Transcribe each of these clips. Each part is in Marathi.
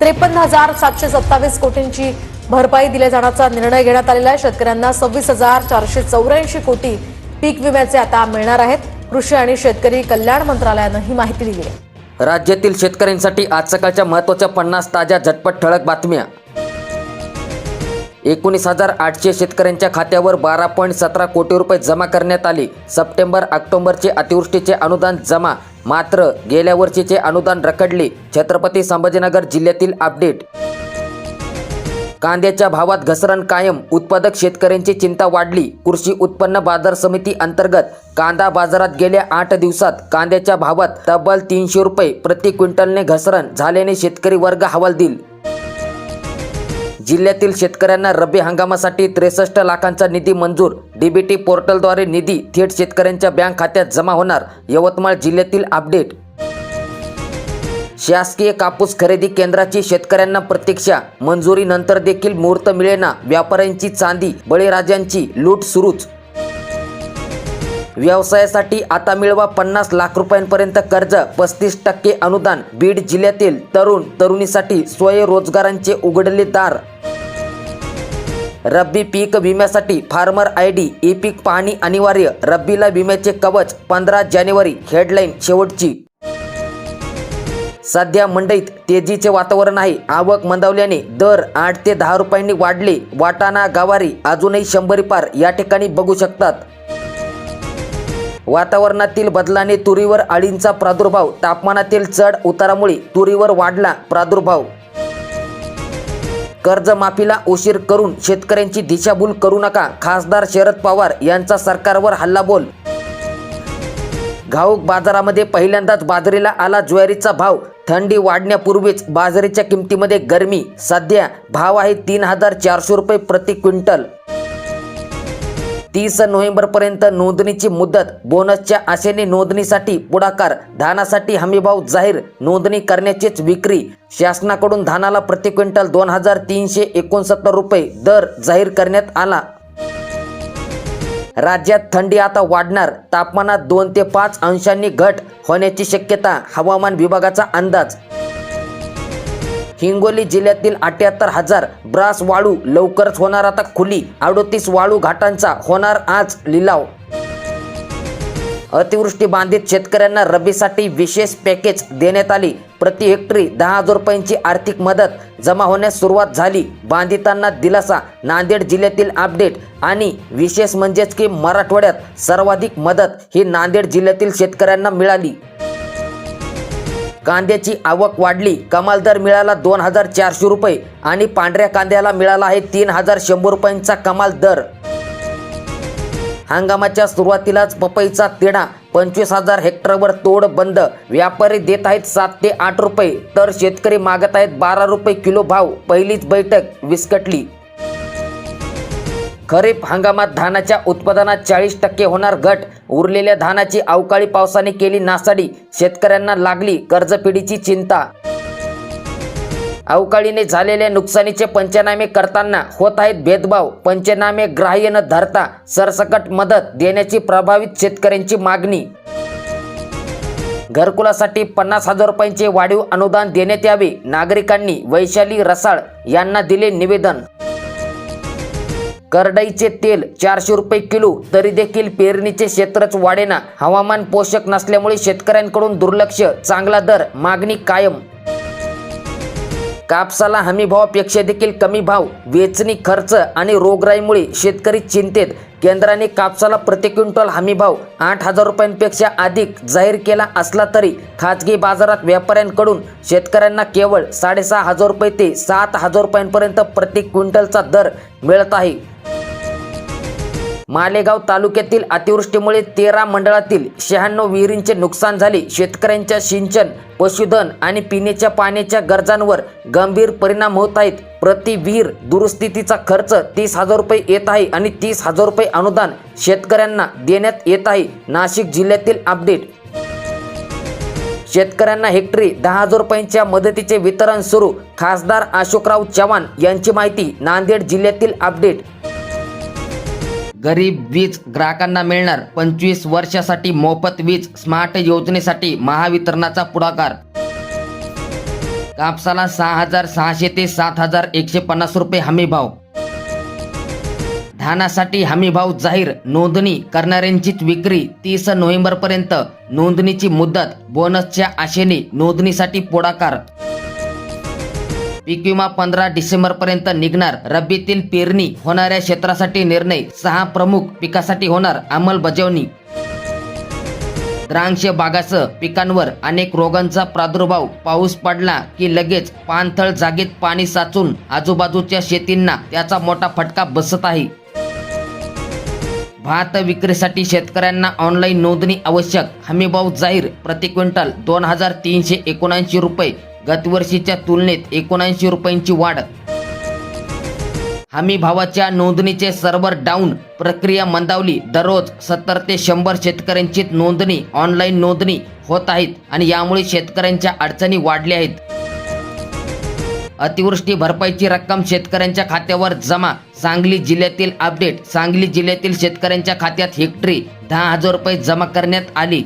त्रेपन्न हजार सातशे सत्तावीस कोटींची भरपाई दिल्या जाण्याचा निर्णय घेण्यात आलेला आहे. शेतकऱ्यांना सव्वीस हजार चारशे चौऱ्याऐंशी कोटी पीक विम्याचे आता मिळणार आहेत. कृषी आणि शेतकरी कल्याण मंत्रालयानं ही माहिती दिली आहे. राज्यातील शेतकऱ्यांसाठी आज सकाळच्या महत्त्वाच्या पन्नास ताज्या झटपट ठळक बातम्या. एकोणीस हजार आठशे शेतकऱ्यांच्या खात्यावर बारा पॉईंट सतरा कोटी रुपये जमा करण्यात आले. सप्टेंबर ऑक्टोबरचे अतिवृष्टीचे अनुदान जमा. मात्र गेल्या वर्षीचे अनुदान रखडले. छत्रपती संभाजीनगर जिल्ह्यातील अपडेट. कांद्याच्या भावात घसरण कायम. उत्पादक शेतकऱ्यांची चिंता वाढली. कृषी उत्पन्न बाजार समिती अंतर्गत कांदा बाजारात गेल्या आठ दिवसात कांद्याच्या भावात तब्बल तीनशे रुपये प्रति क्विंटलने घसरण झाल्याने शेतकरी वर्ग हवालदिल. जिल्ह्यातील शेतकऱ्यांना रब्बी हंगामासाठी त्रेसष्ट लाखांचा निधी मंजूर. डीबीटी पोर्टलद्वारे निधी थेट शेतकऱ्यांच्या बँक खात्यात जमा होणार. यवतमाळ जिल्ह्यातील अपडेट. शासकीय कापूस खरेदी केंद्राची शेतकऱ्यांना प्रतीक्षा. मंजुरीनंतर देखील मुहूर्त मिळेना. व्यापाऱ्यांची चांदी बळीराजांची लूट सुरूच. व्यवसायासाठी आता मिळवा पन्नास लाख रुपयांपर्यंत कर्ज पस्तीस टक्के अनुदान. बीड जिल्ह्यातील तरुण तरुणीसाठी स्वयंरोजगारांचे उघडले दार. रब्बी पीक विम्यासाठी फार्मर आय डी ई पीक पाहणी अनिवार्य रब्बीला विम्याचे कवच पंधरा जानेवारी हेडलाईन शेवटची. सध्या मंडईत तेजीचे वातावरण आहे. आवक मंदावल्याने दर आठ ते दहा रुपयांनी वाढले. वाटाणा गावारी अजूनही शंभरी पार या ठिकाणी बघू शकतात. वातावरणातील बदलाने तुरीवर अळींचा प्रादुर्भाव तापमानातील चढ उतारामुळे तुरीवर वाढला प्रादुर्भाव. कर्जमाफीला उशीर करून शेतकऱ्यांची दिशाभूल करू नका खासदार शरद पवार यांचा सरकारवर हल्लाबोल. घाऊक बाजारामध्ये पहिल्यांदाच बाजरीला आला ज्वारीचा भाव. थंडी वाढण्यापूर्वीच बाजरीच्या किमतीमध्ये गरमी. सध्या भाव आहे तीन हजार चारशे रुपये प्रति क्विंटल. तीस नोव्हेंबरपर्यंत नोंदणीची मुदत बोनसच्या आशेने नोंदणीसाठी पुढाकार धानासाठी हमीभाव जाहीर नोंदणी करण्याचीच विक्री शासनाकडून धानाला प्रति क्विंटल दोन हजार तीनशे एकोणसत्तर रुपये दर जाहीर करण्यात आला. राज्यात थंडी आता वाढणार तापमानात दोन ते पाच अंशांनी घट होण्याची शक्यता हवामान विभागाचा अंदाज हिंगोली जिल्ह्यातील अठ्याहत्तर हजार ब्रास वाळू लवकरच होणार. आता खुली अडोतीस वाळू घाटांचा होणार आज लिलाव. अतिवृष्टी बाधित शेतकऱ्यांना रबीसाठी विशेष पॅकेज देण्यात आली. प्रति हेक्टरी दहा हजार रुपयांची आर्थिक मदत जमा होण्यास सुरुवात झाली. बांधितांना दिलासा नांदेड जिल्ह्यातील अपडेट आणि विशेष म्हणजेच की मराठवाड्यात सर्वाधिक मदत ही नांदेड जिल्ह्यातील शेतकऱ्यांना मिळाली. कांद्याची आवक वाढली. कमाल दर मिळाला दोन हजार चारशे रुपये आणि पांढऱ्या कांद्याला मिळाला आहे तीन हजार शंभर रुपयांचा कमाल दर. हंगामाच्या सुरुवातीलाच पपईचा तिढा पंचवीस हजार हेक्टरवर तोड बंद. व्यापारी देत आहेत सात ते आठ रुपये. तर शेतकरी मागत आहेत बारा रुपये किलो भाव. पहिलीच बैठक विस्कटली. खरीप हंगामात धानाच्या उत्पादनात चाळीस टक्के होणार घट. उरलेल्या धानाची अवकाळी पावसाने केली नासाडी. शेतकऱ्यांना लागली कर्जपिढीची चिंता. अवकाळीने झालेल्या नुकसानीचे पंचनामे करताना होत आहेत भेदभाव. पंचनामे ग्राह्य न धरता. सरसकट मदत देण्याची प्रभावित शेतकऱ्यांची मागणी. घरकुलासाठी पन्नास हजार रुपयांचे वाढीव अनुदान देण्यात यावे. नागरिकांनी वैशाली रसाळ यांना दिले निवेदन. करडईचे तेल चारशे रुपये किलो तरी देखील पेरणीचे क्षेत्रच वाढेना. हवामान पोषक नसल्यामुळे शेतकऱ्यांकडून दुर्लक्ष चांगला दर मागणी कायम. कापसाला हमी भावापेक्षा देखील कमी भाव वेचणी खर्च आणि रोगराईमुळे शेतकरी चिंतेत. केंद्राने कापसाला प्रति क्विंटल हमी भाव आठ हजार रुपयांपेक्षा अधिक जाहीर केला असला तरी खाजगी बाजारात व्यापाऱ्यांकडून शेतकऱ्यांना केवळ साडेसहा हजार रुपये ते सात हजार रुपयांपर्यंत प्रति क्विंटलचा दर मिळत आहे. मालेगाव तालुक्यातील अतिवृष्टीमुळे तेरा मंडळातील शहाण्णव विहिरींचे नुकसान झाले. शेतकऱ्यांच्या सिंचन पशुधन आणि पिण्याच्या पाण्याच्या गरजांवर गंभीर परिणाम होत आहेत. प्रति विहीर दुरुस्तीचा खर्च तीस हजार रुपये येत आहे आणि तीस हजार रुपये अनुदान शेतकऱ्यांना देण्यात येत आहे. नाशिक जिल्ह्यातील अपडेट. शेतकऱ्यांना हेक्टरी दहा हजार रुपयांच्या मदतीचे वितरण सुरू. खासदार अशोकराव चव्हाण यांची माहिती नांदेड जिल्ह्यातील अपडेट. गरीब वीज ग्राहकांना मिळणार पंचवीस वर्षासाठी मोफत वीज स्मार्ट योजनेसाठी महावितरणाचा पुढाकार. कापसाला सहा हजार सहाशे ते सात हजार एकशे पन्नास रुपये हमी भाव. धानासाठी हमी भाव जाहीर नोंदणी करणाऱ्यांचीच विक्री तीस नोव्हेंबर पर्यंत नोंदणीची मुदत बोनसच्या आशेने नोंदणीसाठी पुढाकार. पीक विमा पंधरा डिसेंबर पर्यंत निघणार. रब्बीतील पेरणी होणाऱ्या क्षेत्रासाठी निर्णय. सहा प्रमुख पिकासाठी होणार अंमलबजावणी. द्राक्ष बागासह पिकांवर अनेक रोगांचा प्रादुर्भाव. पाऊस पडला की लगेच पाणथळ जागेत पाणी साचून आजूबाजूच्या शेतींना त्याचा मोठा फटका बसत आहे. भात विक्रीसाठी शेतकऱ्यांना ऑनलाईन नोंदणी आवश्यक. हमीभाव जाहीर. प्रति क्विंटल दोन हजार तीनशे एकोणऐंशी रुपये. गतवर्षीच्या तुलनेत एकोणऐंशी रुपयांची वाढ. हमी भावाच्या नोंदणीचे सर्व्हर डाऊन प्रक्रिया मंदावली. दररोज सत्तर ते शंभर शेतकऱ्यांची नोंदणी ऑनलाईन नोंदणी होत आहेत आणि यामुळे शेतकऱ्यांच्या अडचणी वाढल्या आहेत. अतिवृष्टी भरपाईची रक्कम शेतकऱ्यांच्या खात्यावर जमा सांगली जिल्ह्यातील अपडेट सांगली जिल्ह्यातील शेतकऱ्यांच्या खात्यात हेक्टरी दहा हजार रुपये जमा करण्यात आली.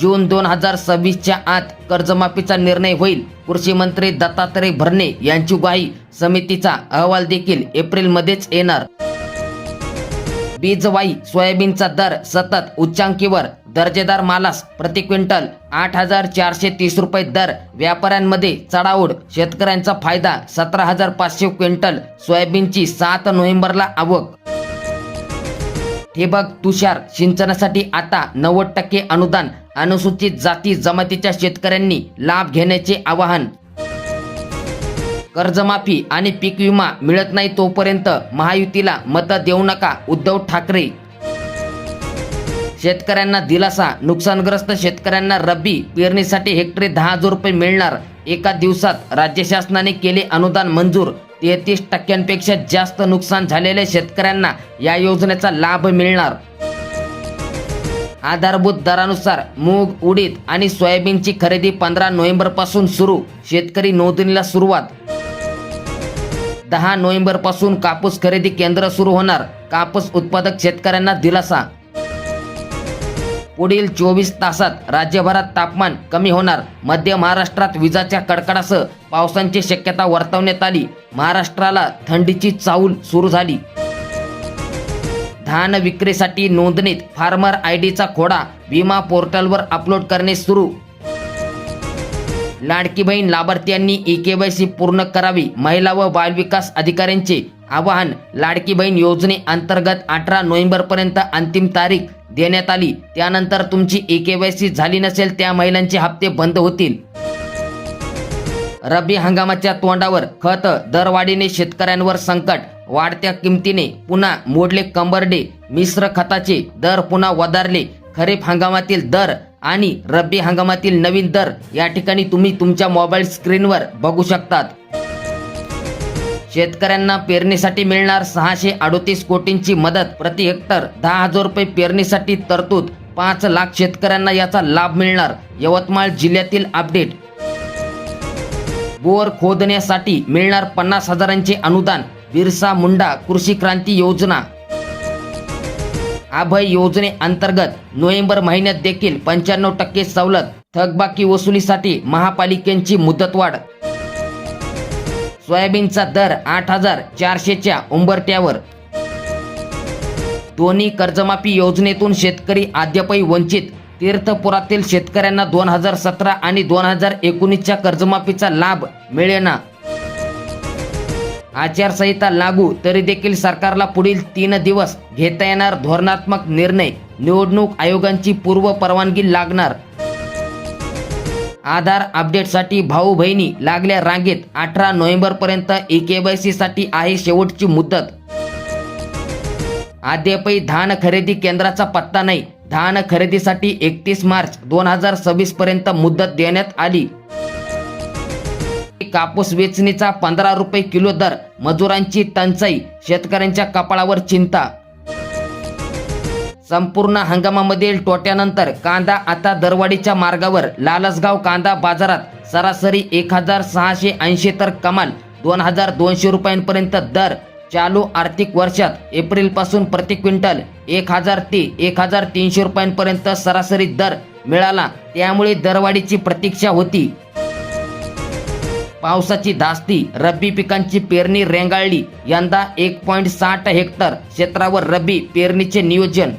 जून दोन हजार सव्वीसच्या आत कर्जमाफीचा निर्णय होईल. कृषी मंत्री दत्तात्रय भरणे यांची ग्वाही समितीचा अहवाल देखील एप्रिलमध्येच येणार. बीजवाई सोयाबीनचा दर सतत उच्चांकीवर. दर्जेदार मालास प्रति क्विंटल आठ हजार चारशे तीस रुपये दर. व्यापाऱ्यांमध्ये चढाओढ. शेतकऱ्यांचा फायदा सतरा हजार पाचशे क्विंटल. सोयाबीनची सात नोव्हेंबरला आवक ठिबक तुषार सिंचनासाठी आता नव्वद टक्के अनुदान अनुसूचित जाती जमातीच्या शेतकऱ्यांनी लाभ घेण्याचे आवाहन. कर्जमाफी आणि पीक विमा मिळत नाही तोपर्यंत महायुतीला मत देऊ नका उद्धव ठाकरे. शेतकऱ्यांना दिलासा नुकसानग्रस्त शेतकऱ्यांना रब्बी पेरणीसाठी हेक्टरी दहा हजार रुपये मिळणार. एका दिवसात राज्य शासनाने केले अनुदान मंजूर. तेहतीस टक्क्यांपेक्षा जास्त नुकसान झालेल्या शेतकऱ्यांना या योजनेचा लाभ मिळणार. आधारभूत दरानुसार मूग उडीद आणि सोयाबीनची खरेदी पंधरा नोव्हेंबरपासून सुरू शेतकरी नोंदणीला सुरुवात. दहा नोव्हेंबरपासून कापूस खरेदी केंद्र सुरू होणार कापूस उत्पादक शेतकऱ्यांना दिलासा. पुढील चोवीस तासात राज्यभरात तापमान कमी होणार. मध्य महाराष्ट्रात विजाच्या कडकडासह पावसांची शक्यता वर्तवण्यात आली. महाराष्ट्राला थंडीची चाहूल सुरू झाली. धान विक्रीसाठी नोंदणीत फार्मर आय डीचा खोडा विमा पोर्टलवर अपलोड करणे सुरू. लाडकी बहीण लाभार्थ्यांनी ई केवायसी पूर्ण करावी. महिला व बालविकास अधिकाऱ्यांचे आवाहन लाडकी बहीण योजने अंतर्गत अठरा नोव्हेंबर पर्यंत अंतिम तारीख देण्यात आली. त्यानंतर तुमची ई झाली नसेल त्या महिलांचे हप्ते बंद होतील. रब्बी हंगामाच्या तोंडावर खत दरवाढीने शेतकऱ्यांवर संकट. वाढत्या किमतीने पुन्हा मोडले कंबरडे. मिश्र खताचे दर पुन्हा वधारले. खरीप हंगामातील दर आणि रब्बी हंगामातील नवीन दर या ठिकाणी तुम्ही तुमच्या मोबाईल स्क्रीनवर बघू शकतात. शेतकऱ्यांना पेरणीसाठी मिळणार सहाशे अडोतीस कोटींची मदत प्रति हेक्टर दहा हजार रुपये पेरणीसाठी तरतूद पाच लाख शेतकऱ्यांना याचा लाभ मिळणार यवतमाळ जिल्ह्यातील अपडेट. बोर खोदण्यासाठी मिळणार पन्नास हजारांचे अनुदान बिरसा मुंडा कृषी क्रांती योजना. अभय योजने अंतर्गत नोव्हेंबर महिन्यात देखील पंच्याण्णव टक्के सवलत थकबाकी वसुलीसाठी महापालिकेची मुदतवाढ. सोयाबीनचा दर आठ हजार चारशेच्या उंबरट्यावर दोन्ही कर्जमाफी योजनेतून शेतकरी अद्यापही वंचित. तीर्थपुरातील शेतकऱ्यांना दोन हजार सतरा आणि दोन हजार एकोणीसच्या कर्जमाफीचा लाभ मिळेना. आचारसंहिता लागू तरी देखील सरकारला पुढील तीन दिवस घेता येणार धोरणात्मक निर्णय. निवडणूक आयोगांची पूर्व परवानगी लागणार. आधार अपडेटसाठी भाऊ बहिणी लागल्या रांगेत अठरा नोव्हेंबर पर्यंत ई केवायसी साठी आहे शेवटची मुदत. अद्यापही धान खरेदी केंद्राचा पत्ता नाही. धान खरेदीसाठी एकतीस मार्च दोन हजार सव्वीस पर्यंत मुदत देण्यात आली. कापूस वेचणीचा पंधरा रुपये किलो दर मजुरांची टंचाई शेतकऱ्यांच्या कपाळावर चिंता. संपूर्ण हंगामामधील तोट्यानंतर कांदा आता दरवाढीच्या मार्गावर. लालसगाव कांदा बाजारात सरासरी एक हजार सहाशे ऐंशी तर कमाल दोन हजार दोनशे रुपयांपर्यंत दर. चालू आर्थिक वर्षात एप्रिलपासून प्रति क्विंटल एक हजार ते एक हजार तीनशे रुपयांपर्यंत सरासरी दर मिळाला. त्यामुळे दरवाढीची प्रतीक्षा होती. पावसाची धास्ती रब्बी पिकांची पेरणी रेंगाळली. यंदा एक पॉईंट साठ हेक्टर क्षेत्रावर रब्बी पेरणीचे नियोजन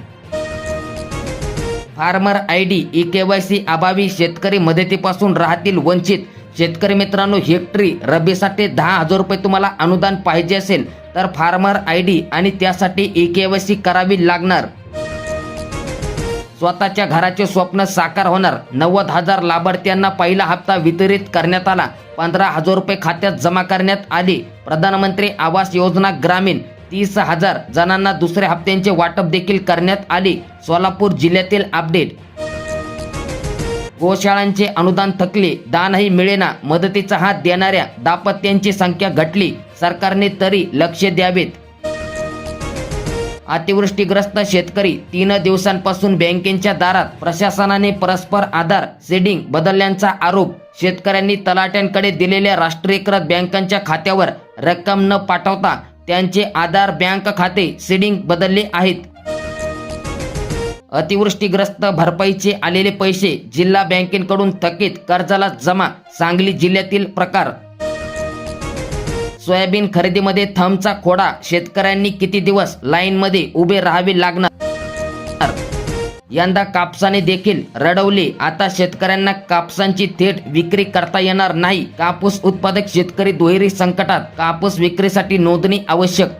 farmer I D e K Y C अभावी शेतकरी मदतीपासून राहतील वंचित. शेतकरी मित्रांनो हेक्टरी रबीसाठी दहा हजार रुपये तुम्हाला अनुदान पाहिजे असेल तर फार्मर आय डी आणि त्यासाठी ई सी करावी लागणार. स्वतःच्या घराचे स्वप्न साकार होणार. नव्वद हजार लाभार्थ्यांना पहिला हप्ता वितरित करण्यात आला. पंधरा हजार रुपये खात्यात जमा करण्यात आले. प्रधानमंत्री आवास योजना ग्रामीण. तीस हजार जणांना दुसऱ्या हप्त्यांचे वाटप देखील करण्यात आले. सोलापूर जिल्ह्यातील अपडेट. गोशाळांचे अनुदान थकले. दानही मिळेना. मदतीचा हात देणाऱ्या दाम्पत्यांची संख्या घटली. सरकारने तरी लक्ष द्यावेत. अतिवृष्टीग्रस्त शेतकरी तीन दिवसांपासून बँकेच्या दारात. प्रशासनाने परस्पर आधार सेडिंग बदलल्याचा आरोप. शेतकऱ्यांनी तलाट्यांकडे दिलेल्या राष्ट्रीयकृत बँकांच्या खात्यावर रक्कम न पाठवता त्यांचे आधार बँक खाते सीडिंग बदलले आहेत. अतिवृष्टीग्रस्त भरपाईचे आलेले पैसे जिल्हा बँकेकडून थकीत कर्जाला जमा सांगली जिल्ह्यातील प्रकार. सोयाबीन खरेदीमध्ये थमचा खोडा शेतकऱ्यांनी किती दिवस लाईनमध्ये उभे राहावे लागणार? यंदा कापसाने देखील रडवले. आता शेतकऱ्यांना कापसांची थेट विक्री करता येणार नाही. कापूस उत्पादक शेतकरी दुहेरी संकटात. कापूस विक्रीसाठी नोंदणी आवश्यक.